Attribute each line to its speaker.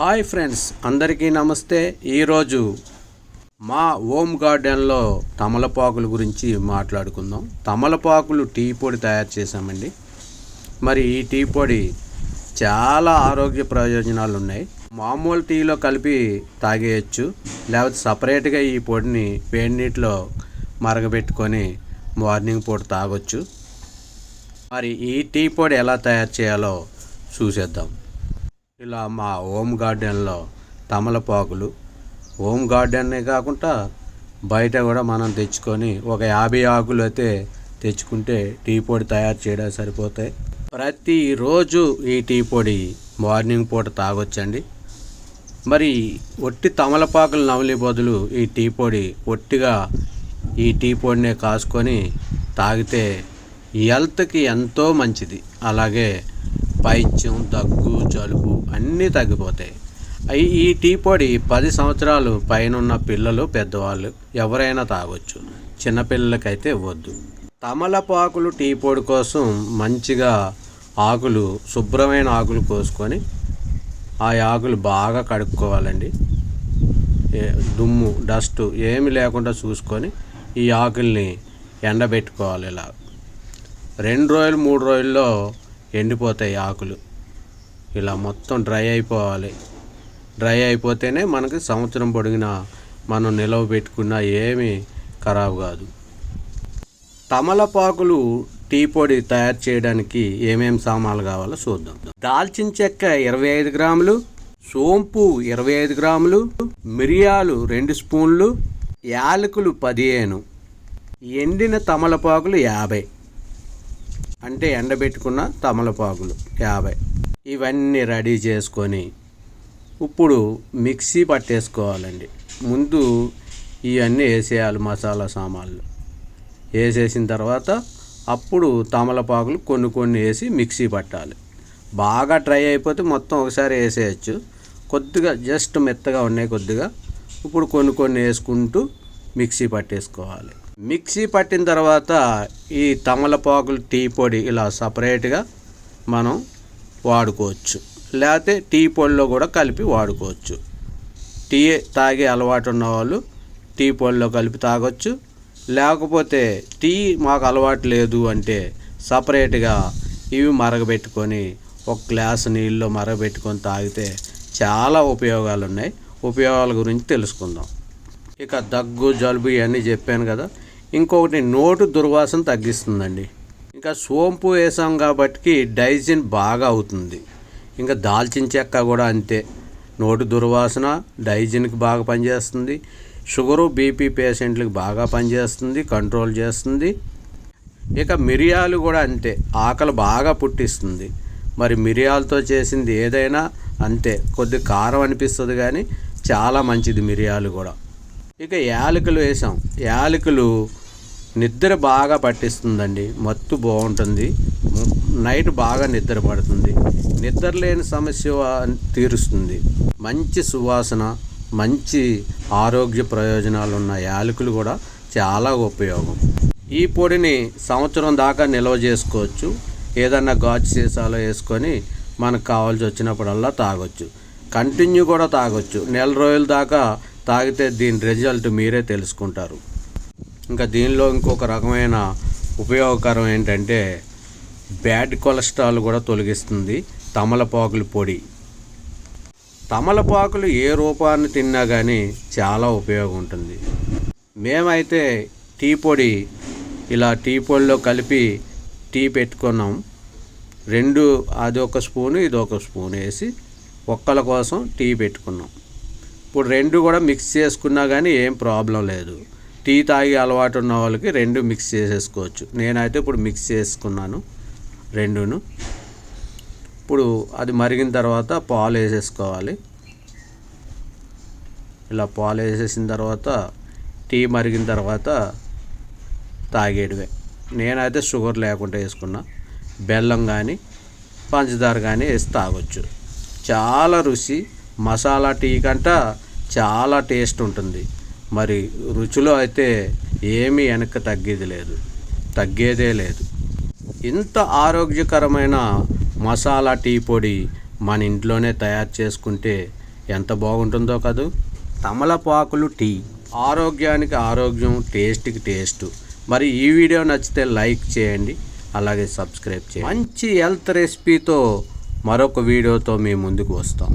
Speaker 1: Hi friends అందరికీ నమస్తే. ఈరోజు మా హోమ్ గార్డెన్లో తమలపాకుల గురించి మాట్లాడుకుందాం. తమలపాకులు టీ పొడి తయారు చేశామండి. మరి ఈ టీ పొడి చాలా ఆరోగ్య ప్రయోజనాలు ఉన్నాయి. మామూలు టీలో కలిపి తాగేయచ్చు. లేకపోతే సపరేట్గా ఈ పొడిని వేడి నీటిలో మరగబెట్టుకొని మార్నింగ్ పూట తాగొచ్చు. మరి ఈ టీ పొడి ఎలా తయారు చేయాలో చూసేద్దాం. ఇలా మా హోమ్ గార్డెన్లో తమలపాకులు హోమ్ గార్డెన్నే కాకుండా బయట కూడా మనం తెచ్చుకొని ఒక యాభై ఆకులు అయితే తెచ్చుకుంటే టీ పొడి తయారు చేయడానికి సరిపోతాయి. ప్రతిరోజు ఈ టీ పొడి మార్నింగ్ పూట తాగొచ్చండి. మరి ఒట్టి తమలపాకులు నవలి బదులు ఈ టీ పొడి ఒట్టిగా ఈ టీ పొడినే కాసుకొని తాగితే హెల్త్కి ఎంతో మంచిది. అలాగే పైత్యం దగ్గు జలుబు అన్నీ తగ్గిపోతాయి. ఈ టీ పొడి పది సంవత్సరాలు పైన ఉన్న పిల్లలు పెద్దవాళ్ళు ఎవరైనా తాగొచ్చు. చిన్నపిల్లలకైతే ఇవ్వద్దు. తమలపాకులు టీ పొడి కోసం మంచిగా ఆకులు శుభ్రమైన ఆకులు కోసుకొని ఆ ఆకులు బాగా కడుక్కోవాలండి. దుమ్ము డస్ట్ ఏమి లేకుండా చూసుకొని ఈ ఆకుల్ని ఎండబెట్టుకోవాలి ఇలా. రెండు రోజులు మూడు రోజుల్లో ఎండిపోతాయి ఆకులు. ఇలా మొత్తం డ్రై అయిపోవాలి. డ్రై అయిపోతేనే మనకి సంవత్సరం పొడిగినా మనం నిలవ పెట్టుకున్న ఏమీ ఖరాబ్ కాదు. తమలపాకులు టీ పొడి తయారు చేయడానికి ఏమేం సామాన్లు కావాలో చూద్దాం. దాల్చిన చెక్క ఇరవై ఐదు గ్రాములు సోంపు ఇరవై ఐదు గ్రాములు మిరియాలు రెండు స్పూన్లు యాలకులు పదిహేను ఎండిన తమలపాకులు యాభై. అంటే ఎండబెట్టుకున్న తమలపాకులు యాభై. ఇవన్నీ రెడీ చేసుకొని ఇప్పుడు మిక్సీ పట్టేసుకోవాలండి. ముందు ఇవన్నీ వేసేయాలి మసాలా సామాన్లు. వేసేసిన తర్వాత అప్పుడు తమలపాకులు కొన్ని కొన్ని వేసి మిక్సీ పట్టాలి. బాగా డ్రై అయిపోతే మొత్తం ఒకసారి వేసేయచ్చు. కొద్దిగా జస్ట్ మెత్తగా ఉన్నాయి కొద్దిగా. ఇప్పుడు కొన్ని కొన్ని వేసుకుంటూ మిక్సీ పట్టేసుకోవాలి. మిక్సీ పట్టిన తర్వాత ఈ తమలపాకులు టీ పొడి ఇలా సపరేట్గా మనం వాడుకోవచ్చు. లేకపోతే టీ పొడిలో కూడా కలిపి వాడుకోవచ్చు. టీ తాగే అలవాటు ఉన్న వాళ్ళు టీ పొడిలో కలిపి తాగొచ్చు. లేకపోతే టీ మాకు అలవాటు లేదు అంటే సపరేట్గా ఇవి మరగబెట్టుకొని ఒక గ్లాస్ నీళ్ళలో మరగబెట్టుకొని తాగితే చాలా ఉపయోగాలు ఉన్నాయి ఉపయోగాల గురించి తెలుసుకుందాం. ఇక దగ్గు జలుబు ఇవన్నీ చెప్పాను కదా. ఇంకొకటి నోటు దుర్వాసన తగ్గిస్తుందండి. ఇంకా సోంపు వేసాం కాబట్టి డైజిన్ బాగా అవుతుంది. ఇంకా దాల్చిన చెక్క కూడా అంతే. నోటు దుర్వాసన డైజిన్కి బాగా పనిచేస్తుంది. షుగరు బీపీ పేషెంట్లకు బాగా పనిచేస్తుంది కంట్రోల్ చేస్తుంది. ఇక మిరియాలు కూడా అంతే. ఆకలి బాగా పుట్టిస్తుంది. మరి మిరియాలతో చేసింది ఏదైనా అంతే. కొద్ది కారం అనిపిస్తుంది కానీ చాలా మంచిది మిరియాలు కూడా. ఇక యాలకులు వేసాం. యాలకులు నిద్ర బాగా పట్టిస్తుందండి. మత్తు బాగుంటుంది. నైట్ బాగా నిద్ర పడుతుంది. నిద్ర లేని సమస్య తీరుస్తుంది. మంచి సువాసన మంచి ఆరోగ్య ప్రయోజనాలు ఉన్న యాలకులు కూడా చాలా ఉపయోగం. ఈ పొడిని సంవత్సరం దాకా నిల్వ చేసుకోవచ్చు. ఏదన్నా గాజు సీసాలో వేసుకొని మనకు కావాల్సి వచ్చినప్పుడల్లా తాగొచ్చు. కంటిన్యూ కూడా తాగొచ్చు. నెల రోజుల దాకా తాగితే దీని రిజల్ట్ మీరే తెలుసుకుంటారు. ఇంకా దీనిలో ఇంకొక రకమైన ఉపయోగకరం ఏంటంటే బ్యాడ్ కొలెస్ట్రాల్ కూడా తొలగిస్తుంది. తమలపాకుల పొడి. తమలపాకులు ఏ రూపాన్ని తిన్నా కానీ చాలా ఉపయోగం ఉంటుంది. మేమైతే టీ పొడి ఇలా టీ పొడిలో కలిపి టీ పెట్టుకున్నాం. రెండు అది ఒక స్పూను ఇది ఒక స్పూన్ వేసి ఒక్కల కోసం టీ పెట్టుకున్నాం. ఇప్పుడు రెండు కూడా మిక్స్ చేసుకున్నా కానీ ఏం ప్రాబ్లం లేదు. టీ తాగి అలవాటు ఉన్న వాళ్ళకి రెండు మిక్స్ చేసేసుకోవచ్చు. నేనైతే ఇప్పుడు మిక్స్ చేసుకున్నాను రెండును. ఇప్పుడు అది మరిగిన తర్వాత పాలు వేసేసుకోవాలి. ఇలా పాలు వేసేసిన తర్వాత టీ మరిగిన తర్వాత తాగేయడమే నేనైతే షుగర్ లేకుండా వేసుకున్నా. బెల్లం కానీ పంచదార కానీ వేసి తాగొచ్చు. చాలా రుచి మసాలా టీ కంట చాలా టేస్ట్ ఉంటుంది. మరి రుచిలో అయితే ఏమీ వెనక్కి తగ్గేది లేదు. తగ్గేదే లేదు. ఇంత ఆరోగ్యకరమైన మసాలా టీ పొడి మన ఇంట్లోనే తయారు చేసుకుంటే ఎంత బాగుంటుందో కదూ? తమలపాకులు టీ. ఆరోగ్యానికి ఆరోగ్యం టేస్ట్కి టేస్ట్. మరి ఈ వీడియో నచ్చితే లైక్ చేయండి అలాగే సబ్స్క్రైబ్ చేయండి. మంచి హెల్త్ రెసిపీతో మరొక వీడియోతో మీ ముందుకు వస్తాం.